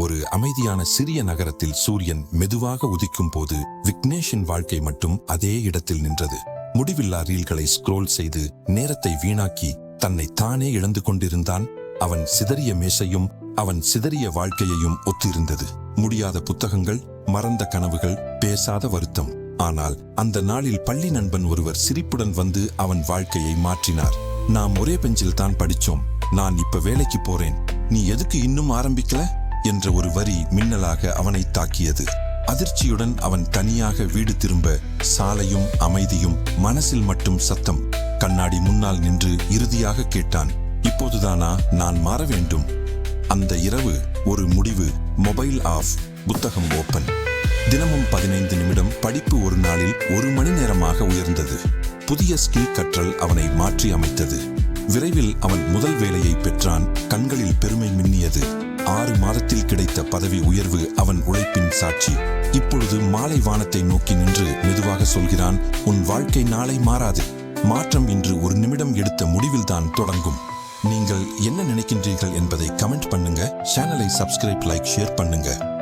ஒரு அமைதியான சிறிய நகரத்தில் சூரியன் மெதுவாக உதிக்கும் போது விக்னேஷின் வாழ்க்கை மட்டும் அதே இடத்தில் நின்றது. முடிவில்லா ரீல்களை ஸ்க்ரோல் செய்து நேரத்தை வீணாக்கி தன்னை தானே இழந்து கொண்டிருந்தான். அவன் சிதறிய மேசையும் அவன் சிதறிய வாழ்க்கையையும் ஒத்திருந்தது. முடியாத புத்தகங்கள் மறந்த கனவுகள் பேசாத வருத்தம். ஆனால் அந்த நாளில் பள்ளி நண்பன் ஒருவர் சிரிப்புடன் வந்து அவன் வாழ்க்கையை மாற்றினார். நாம் ஒரே பெஞ்சில் தான் படிச்சோம். நான் இப்ப வேலைக்கு போறேன். நீ எதுக்கு இன்னும் ஆரம்பிக்கல? என்ற ஒரு வரி மின்னலாக அவனை தாக்கியது. அதிர்ச்சியுடன் அவன் தனியாக வீடு திரும்ப சாலையும் அமைதியும் மனசில் மட்டும் சத்தம் கண்ணாடி முன்னால் நின்று இறுதியாக கேட்டான் இப்போதுதானா? நான் மாற வேண்டும். அந்த இரவு ஒரு முடிவு மொபைல் ஆஃப் புத்தகம் ஓபன் தினமும் பதினைந்து நிமிடம் படிப்பு ஒரு நாளில் ஒரு மணி நேரமாக உயர்ந்தது. புதிய ஸ்கில் கற்றல் அவனை மாற்றி அமைத்தது. விரைவில் அவன் முதல் வேலையை பெற்றான் கண்களில் பெருமை மின்னியது. மாதத்தில் கிடைத்த பதவி உயர்வு அவன் உழைப்பின் சாட்சி. இப்பொழுது மாலை வானத்தை நோக்கி நின்று மெதுவாக சொல்கிறான் உன் வாழ்க்கை நாளை மாறாது. மாற்றம் இன்று ஒரு நிமிடம் எடுத்த முடிவில்தான் தொடங்கும். நீங்கள் என்ன நினைக்கின்றீர்கள் என்பதை கமெண்ட் பண்ணுங்க. சேனலை சப்ஸ்கிரைப் லைக் ஷேர் பண்ணுங்க.